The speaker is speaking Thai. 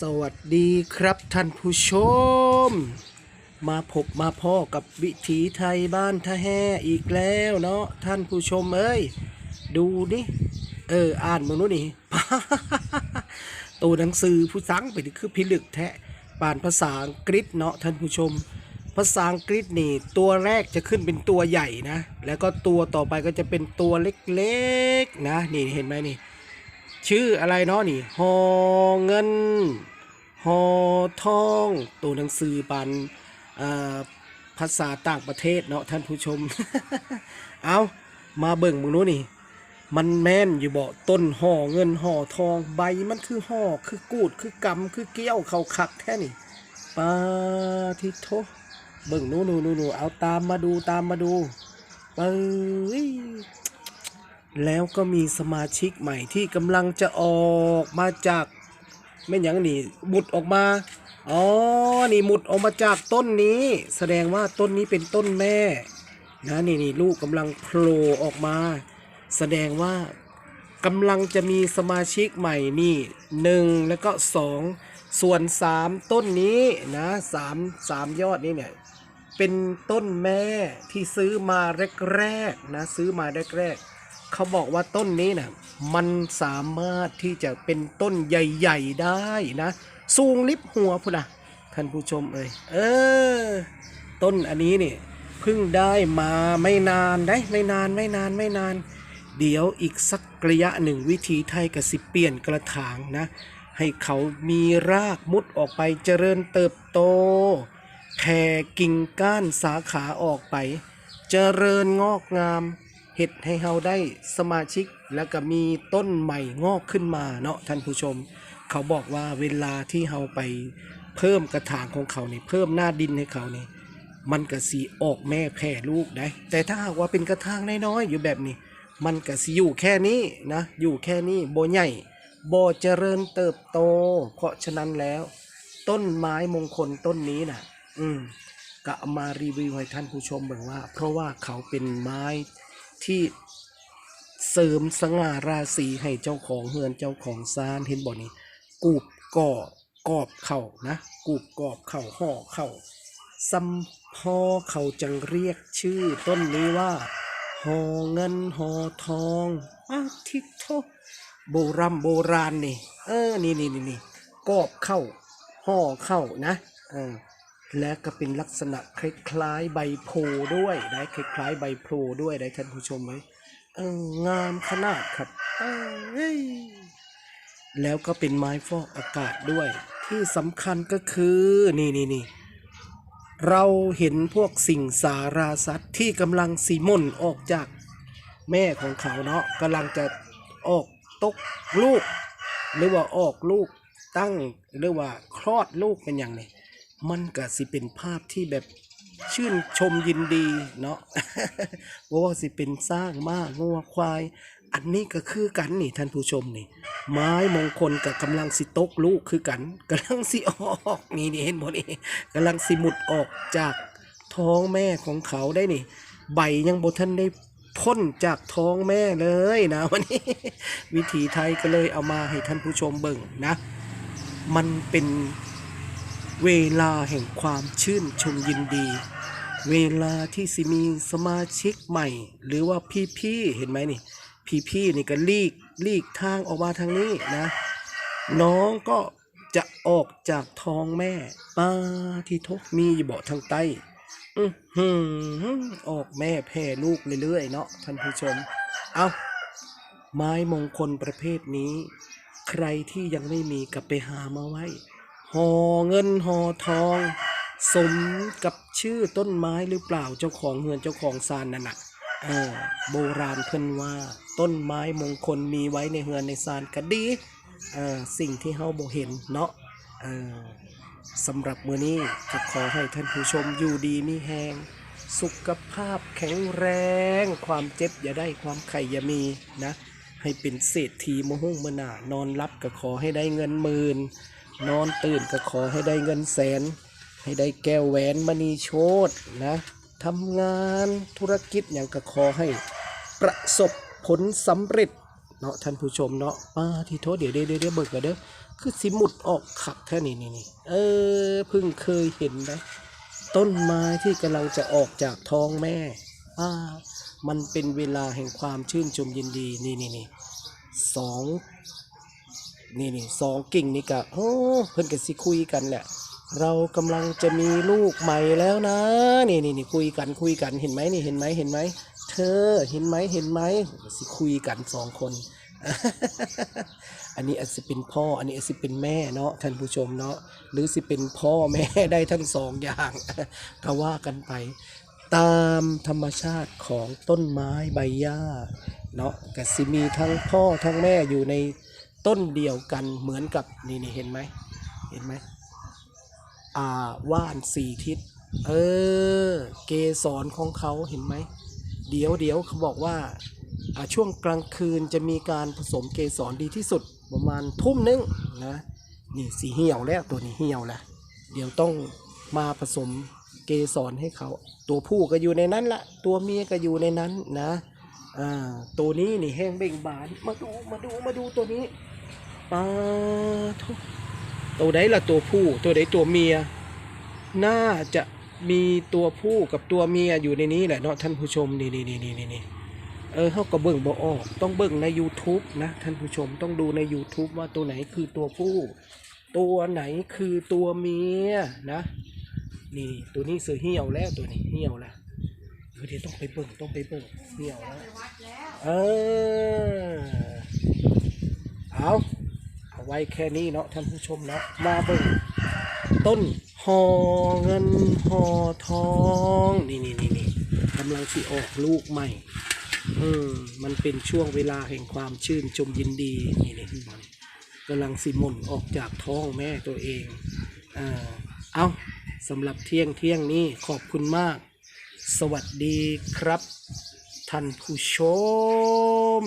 สวัสดีครับท่านผู้ชม มาพบมาพ่อกับวิถีไทยบ้านท่าแห่อีกแล้วเนาะท่านผู้ชมเอ้ย ดูนี่ เออ อ่านมึงนู้นนี่ ตัวหนังสือผู้สังไปคือพิลึกแท้ป่านภาษาอังกฤษเนาะท่านผู้ชม ภาษาอังกฤษนี่ ตัวแรกจะขึ้นเป็นตัวใหญ่นะ แล้วก็ตัวต่อไปก็จะเป็นตัวเล็กๆนะ นี่เห็นไหมนี่ ชื่ออะไรเนาะนี่หอเงินหอทอง ตัวหนังสือปันอ่อภาษาต่างประเทศเนาะท่านผู้ชม เอามาเบิ่งมึงนู้นี่ มันแม่นอยู่บ่ต้นห่อเงินห่อทองใบมันคือห่อคือกูดคือกำคือเกี้ยวเขาคักแท้นี่ปาทิโทเบิ่งนู้นูนูนูเอาตามมาดูตามมาดูเอ้ย แล้วก็มีสมาชิกใหม่ที่กำลังจะออกมาจากไม่หยังนี่บุดออกมา อ๋อ นี่หมุดออกมาจากต้นนี้ แสดงว่าต้นนี้เป็นต้นแม่ นะนี่นี่ลูกกำลังโผล่ออกมา แสดงว่ากำลังจะมีสมาชิกใหม่นี่หนึ่งแล้วก็สองส่วนสามต้นนี้นะสามสามยอดนี้เนี่ยเป็นต้นแม่ที่ซื้อมาแรกๆนะซื้อมาแรกๆ เขาบอกว่าต้นนี้นะมันสามารถที่จะเป็นต้นใหญ่ ๆได้นะ สูงลิบหัวพุ่นะท่านผู้ชมเอ้ยเออ ต้นอันนี้เนี่ยเพิ่งได้มาไม่นานได้ไม่นานไม่นานไม่นาน เดี๋ยวอีกสักระยะหนึ่งวิธีไทยกับสิเปลี่ยนกระถางนะ ให้เขามีรากมุดออกไปเจริญเติบโตแผ่กิ่งก้านสาขาออกไป เจริญงอกงาม เห็ดให้เฮาได้สมาชิกแล้วก็มีต้นใหม่งอกขึ้นมาเนาะท่านผู้ชม เขาบอกว่าเวลาที่เฮาไปเพิ่มกระถางของเขานี่เพิ่มหน้าดินให้เขานี่มันก็สีออกแม่แผ่ลูกได้ แต่ถ้าหากว่าเป็นกระถางน้อยๆอยู่แบบนี้ มันก็สิอยู่แค่นี้นะอยู่แค่นี้โบใหญ่โบเจริญเติบโต เพราะฉะนั้นแล้ว ต้นไม้มงคลต้นนี้น่ะ อืมก็เอามารีวิวให้ท่านผู้ชมเบิ่งว่า เพราะว่าเขาเป็นไม้ ที่เสริมสง่าราศีให้เจ้าของเฮือนเจ้าของซานเห็นบ่นี่กูบก่อกอบเข่านะกูบกอบเข่าห่อเข่าซัมพอเขาจังเรียกชื่อต้นนี้ว่าหอเงินหอทองอ้าวทิศโทโบรำโบราณนี่ เออ นี่นี่นี่นี่กอบเข้าห่อเข้านะ เออ และก็เป็นลักษณะคล้ายๆใบโพด้วยได้คล้ายๆใบโพด้วยได้ท่านผู้ชมไหมงามขนาดครับแล้วก็เป็นไม้ฟอกอากาศด้วย ที่สำคัญก็คือนี่นี่นี่เราเห็นพวกสิ่งสาราสัตว์ที่กำลังสีม่นออกจากแม่ของเขาเนาะกำลังจะออกตกลูก หรือว่าออกลูกตั้งหรือว่าคลอดลูกเป็นอย่างนี้ มันก็สิเป็นภาพที่แบบชื่นชมยินดีเนาะว่าะว่าสิเป็นสร้างมากงัวควาย อันนี้ก็คือกันนี่ท่านผู้ชมนี่ ไม้มงคลกับกำลังสิตกลูกคือกันกำลังสิออกนี่นี่เห็นบ่นี่กำลังสิหมุดออกจากท้องแม่ของเขาได้นี่ ใบยังบ่ทันได้พ้นจากท้องแม่เลยนะวันนี้ วิถีไทยก็เลยเอามาให้ท่านผู้ชมเบิ่งนะ มันเป็น เวลาแห่งความชื่นชมยินดี เวลาที่สิมีสมาชิกใหม่ หรือว่าพี่ๆเห็นไหมนี่ พี่ๆนี่ก็ลีกลีกทางออกมาทางนี้นะ น้องก็จะออกจากท้องแม่ป้าที่ทกมีอยู่เบาะทางใต้อือออกแม่แพ่ลูกเรื่อยๆเนาะท่านผู้ชม เอาไม้มงคลประเภทนี้ ใครที่ยังไม่มีกลับไปหามาไว้ ห่อเงินห่อทอง สมกับชื่อต้นไม้หรือเปล่าเจ้าของเฮือนเจ้าของซานนั่นน่ะเออโบราณเพิ่นว่า ต้นไม้มงคลมีไว้ในเฮือนในซานก็ดีเออสิ่งที่เฮาบ่เห็นเนาะเออสำหรับมื้อนี้ก็ขอให้ท่านผู้ชมอยู่ดีมีแหงสุขภาพแข็งแรง ความเจ็บอย่าได้ความไข่อย่ามีนะ ให้เป็นเศรษฐีมหุ่งมนานอนรับก็ขอให้ได้เงินหมื่น นอนตื่นก็ขอให้ได้เงินแสน ให้ได้แก้วแหวนมณีโชตนะทำงานธุรกิจอย่างก็ขอให้ประสบผลสำเร็จเนาะท่านผู้ชมเนาะป้าที่โทษเดี๋ยวเดี๋ยวเดี๋ยวเบิกกันเด้อคือสิมุดออกขักแค่นี้นี่นี่เออเพิ่งเคยเห็นนะต้นไม้ที่กำลังจะออกจากท้องแม่ป้ามันเป็นเวลาแห่งความชื่นชมยินดีนี่นี่นี่สอง นี่นี่สองกิ่งนี่กะโอ้เพิ่อนก็สิคุยกันแหละเรากำลังจะมีลูกใหม่แล้วนะ นี่นี่นี่คุยกันคุยกันเห็นไหมนี่เห็นไหมเห็นไหมเธอเห็นไหมเห็นไหมสิคุยกันสองคน อันนี้อาจจะเป็นพ่อ อันนี้อาจจะเป็นแม่เนาะท่านผู้ชมเนาะหรือสิเป็นพ่อแม่ได้ทั้งสองอย่างก็ว่ากันไป ตามธรรมชาติของต้นไม้ใบหญ้าเนาะก็สิมีทั้งพ่อทั้งแม่อยู่ใน ต้นเดียวกันเหมือนกับนี่นี่เห็นไหมเห็นไหมอ่าว่านสี่ทิศ เออ เกสรของเขาเห็นไหม เดี๋ยวเดี๋ยวเขาบอกว่าอ่าช่วงกลางคืนจะมีการผสมเกสรดีที่สุดประมาณทุ่มนึงนะนี่สีเหี่ยวแล้วตัวนี้เหี่ยวแล้วเดี๋ยวต้องมาผสมเกสรให้เขา ตัวผู้ก็อยู่ในนั้นละตัวเมียก็อยู่ในนั้นนะอ่าตัวนี้นี่แห้งเบ่งบานมาดูมาดูมาดูตัวนี้ ปลาทุกตัวใดละตัวผู้ ตัวใดตัวเมีย น่าจะมีตัวผู้กับตัวเมียอยู่ในนี้แหละเนาะท่านผู้ชมนี่นี่นี่นี่นี่เออเขาก็เบิ่งบ่ออก ต้องเบิ่งใน YouTube นะท่านผู้ชมต้องดูใน YouTube ว่าตัวไหนคือตัวผู้ ตัวไหนคือตัวเมียนะ นี่ตัวนี้เสือเหี่ยวแล้วตัวนี้เหี่ยวแล้วเออเดี๋ยวต้องไปเบิ่งต้องไปเบิ่งเหี่ยวแล้ว เออเอา ว้แค่นี้เนาะท่านผู้ชมเนาะมาเบิ่งต้นหอเงินหอทองนี่นี่นี่นี่กำลังสิออกลูกใหม่เออมันเป็นช่วงเวลาแห่งความชื่นชมยินดีนี่นี่มันกำลังสิหม่นออกจากท้องแม่ตัวเองอ่าเอาสำหรับเที่ยงเที่ยงนี้ขอบคุณมาก สวัสดีครับ ท่านผู้ชม